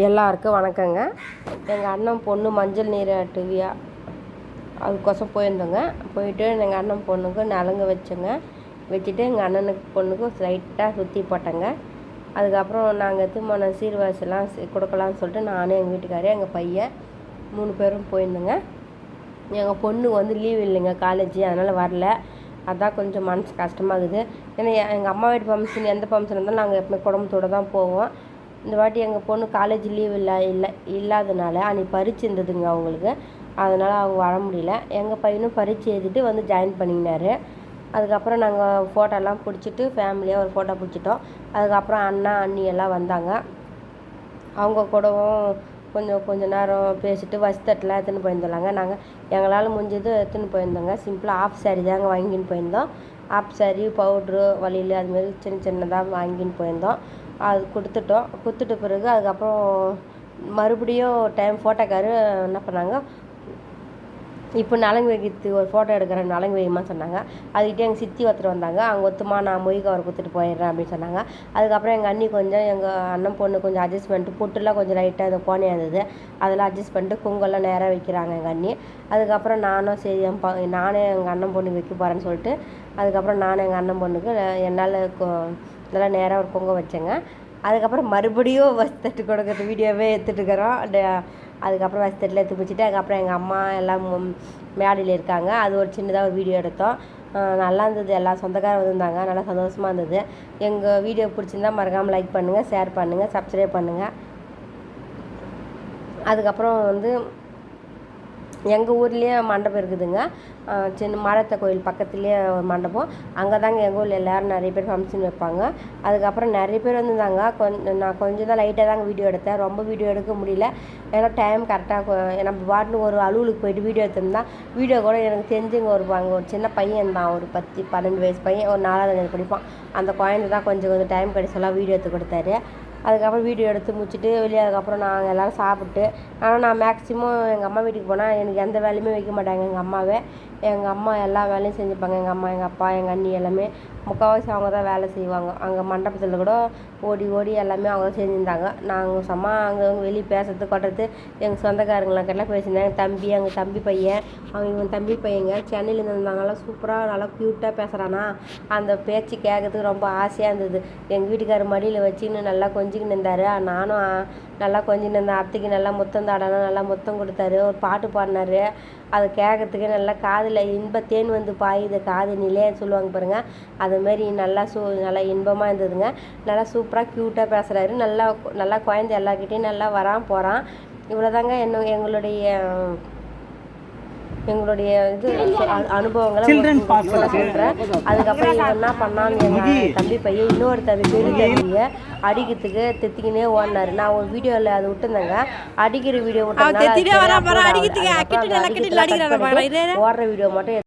எல்லாருக்கும் வணக்கங்க. எங்கள் அண்ணன் பொண்ணு மஞ்சள் நீராட்டுவியா அதுக்கோசம் போயிருந்தோங்க. போயிட்டு எங்கள் அண்ணன் பொண்ணுக்கு நலங்கு வச்சோங்க. வச்சுட்டு எங்கள் அண்ணனுக்கு பொண்ணுக்கும் ஸ்லைட்டாக சுற்றி போட்டேங்க. அதுக்கப்புறம் நாங்கள் திருமண சீர்வாசெல்லாம் கொடுக்கலான்னு சொல்லிட்டு நானும் எங்கள் வீட்டுக்காரர் எங்கள் பையன் மூணு பேரும் போயிருந்தோங்க. எங்கள் பொண்ணு வந்து லீவ் இல்லைங்க காலேஜ் அதனால் வரல. அதான் கொஞ்சம் மனசு கஷ்டமாக இருக்குது ஏன்னா எங்கள் அம்மா வீட்டு ஃபங்க்ஷன் எந்த ஃபங்க்ஷன் இருந்தாலும் நாங்கள் எப்பவுமே குடும்பத்தோடு தான் போவோம். இந்த வாட்டி எங்கள் பொண்ணு காலேஜ் லீவ் இல்லை இல்லை இல்லாதனால அன்றைக்கி பரீட்சை இருந்ததுங்க அவங்களுக்கு. அதனால் அவங்க வர முடியல. எங்கள் பையனும் பரீட்சை எழுதிட்டு வந்து ஜாயின் பண்ணிக்கினாரு. அதுக்கப்புறம் நாங்கள் ஃபோட்டோலாம் பிடிச்சிட்டு ஃபேமிலியாக ஒரு ஃபோட்டோ பிடிச்சிட்டோம். அதுக்கப்புறம் அண்ணா அண்ணி எல்லாம் வந்தாங்க. அவங்க கூடவும் கொஞ்சம் கொஞ்ச நேரம் பேசிட்டு வசத்தட்டெலாம் எடுத்துன்னு போயிருந்தோம்லாங்க. நாங்கள் எங்களால் முடிஞ்சது எடுத்துன்னு போயிருந்தோங்க. சிம்பிளாக ஆஃப் சாரி தாங்க வாங்கின்னு போயிருந்தோம். ஆப் சாரி பவுட்ரு வளையல் அதுமாரி சின்ன சின்னதாக வாங்கின்னு போயிருந்தோம். அது கொடுத்துட்டோம். கொடுத்துட்ட பிறகு அதுக்கப்புறம் மறுபடியும் டைம் ஃபோட்டோக்காரு என்ன பண்ணாங்க இப்போ நலங்கு வைக்கிறதுக்கு ஒரு ஃபோட்டோ எடுக்கிறேன் நலங்கு வைமா சொன்னாங்க. அதுக்கிட்டே எங்கள் சித்தி ஒருத்தர் வந்தாங்க. அவங்க ஒத்துமா நான் மொய் கவர் கொடுத்துட்டு போயிடுறேன் அப்படின்னு சொன்னாங்க. அதுக்கப்புறம் எங்கள் அண்ணி கொஞ்சம் எங்கள் அண்ணன் பொண்ணு கொஞ்சம் அட்ஜஸ்ட் பண்ணிட்டு புட்டுலாம் கொஞ்சம் லைட்டாக அந்த கோணையாக இருந்தது. அதெல்லாம் அட்ஜஸ்ட் பண்ணிட்டு குங்கெல்லாம் நேராக வைக்கிறாங்க எங்கள் அண்ணி. அதுக்கப்புறம் நானும் சரி என் ப நானே எங்கள் அண்ணன் பொண்ணுக்கு வைக்க போகிறேன்னு சொல்லிட்டு அதுக்கப்புறம் நானும் எங்கள் அண்ணன் பொண்ணுக்கு என்னால் நல்லா நேராக ஒரு பொங்க வச்சேங்க. அதுக்கப்புறம் மறுபடியும் வசத்தட்டு கொடுக்குற வீடியோவே எடுத்துகிட்டு இருக்கிறோம். அதுக்கப்புறம் வசத்தட்டில் எடுத்து பிடிச்சிட்டு அதுக்கப்புறம் எங்கள் அம்மா எல்லாம் மேடையில் இருக்காங்க. அது ஒரு சின்னதாக ஒரு வீடியோ எடுத்தோம். நல்லா இருந்தது. எல்லா சொந்தக்காரர் வந்திருந்தாங்க. நல்லா சந்தோஷமாக இருந்தது. எங்கள் வீடியோ பிடிச்சிருந்தா மறக்காமல் லைக் பண்ணுங்கள் ஷேர் பண்ணுங்கள் சப்ஸ்கிரைப் பண்ணுங்கள் அதுக்கப்புறம் வந்து எங்கள் ஊர்லேயே மண்டபம் இருக்குதுங்க. சின்ன மாரத்த கோயில் பக்கத்துலேயே ஒரு மண்டபம். அங்கே தாங்க எங்கள் ஊரில் எல்லோரும் நிறைய பேர் ஃபங்க்ஷன் வைப்பாங்க. அதுக்கப்புறம் நிறைய பேர் வந்திருந்தாங்க கொஞ்சம் நான் கொஞ்சம் தான் லைட்டாக தாங்க வீடியோ எடுத்தேன். ரொம்ப வீடியோ எடுக்க முடியல. ஏன்னா டைம் கரெக்டாக நம்ம பாட்டுன்னு ஒரு அலுவலுக்கு போயிட்டு வீடியோ எடுத்திருந்தா வீடியோ கூட எனக்கு தெரிஞ்சுங்க வருவாங்க ஒரு சின்ன பையன் தான். ஒரு பத்து பன்னெண்டு வயசு பையன். ஒரு நாலாவது படிப்பான். அந்த குழந்தை தான் கொஞ்சம் கொஞ்சம் டைம் கிடைச்சலாம் வீடியோ எடுத்து கொடுத்தாரு. அதுக்கப்புறம் வீடியோ எடுத்து முடிச்சுட்டு வெளியே அதுக்கப்புறம் நாங்கள் எல்லோரும் சாப்பிட்டு ஆனால் நான் மேக்ஸிமம் எங்கள் அம்மா வீட்டுக்கு போனால் எனக்கு எந்த வேலையுமே வைக்க மாட்டாங்க. எங்கள் அம்மாவே. எங்கள் அம்மா எல்லா வேலையும் செஞ்சுப்பாங்க. எங்கள் அம்மா எங்கள் அப்பா எங்கள் அண்ணி எல்லாமே முக்கால்வாசி அவங்க தான் வேலை செய்வாங்க. அங்கே மண்டபத்தில் கூட ஓடி ஓடி எல்லாமே அவங்க தான் செஞ்சுருந்தாங்க. நாங்கள் சும்மா அங்கே வெளியே பேசுறது கொட்டுறது எங்கள் சொந்தக்காரங்களாம் பேசியிருந்தாங்க. எங்கள் தம்பி எங்கள் தம்பி பையன் அவங்க இவன் தம்பி பையங்க சென்னையிலேருந்து இருந்தாங்களா சூப்பராக நல்லா க்யூட்டாக பேசுகிறானா அந்த பேச்சு கேட்கறதுக்கு ரொம்ப ஆசையாக இருந்தது. எங்கள் வீட்டுக்காரர் மடியில் வச்சுன்னு நல்லா கொஞ்சம் கொஞ்சிக்கின்னு இருந்தார். நானும் நல்லா கொஞ்சின்னு இருந்தேன். அத்தைக்கு நல்லா முத்தம் தாடணும் நல்லா முத்தம் கொடுத்தாரு. ஒரு பாட்டு பாடினாரு. அதை கேட்கறதுக்கே நல்லா காதில் இன்பத்தேன் வந்து பாயுது. காது நிலையன்னு சொல்லுவாங்க பாருங்கள் அதுமாரி நல்லா சூ நல்லா இன்பமாக இருந்ததுங்க. நல்லா சூப்பராக க்யூட்டாக பேசுகிறாரு நல்லா நல்லா குழந்தை எல்லாருக்கிட்டேயும் நல்லா வரான் போகிறான் இவ்வளோதாங்க என்ன எங்களுடைய எங்களுடைய இது அனுபவங்களை சொல்கிறேன் அதுக்கப்புறம் இவன் என்ன பண்ணான்னு எங்கள் தம்பி பையன் இன்னொரு தம்பி பெரிய தம்பியை அடிக்கிறதுக்கு தெத்திக்கினே ஓடினாரு. நான் ஒரு வீடியோவில் அது விட்டுருந்தேங்க. அடிக்கிற வீடியோ விட்டு ஓடுற வீடியோ மட்டும்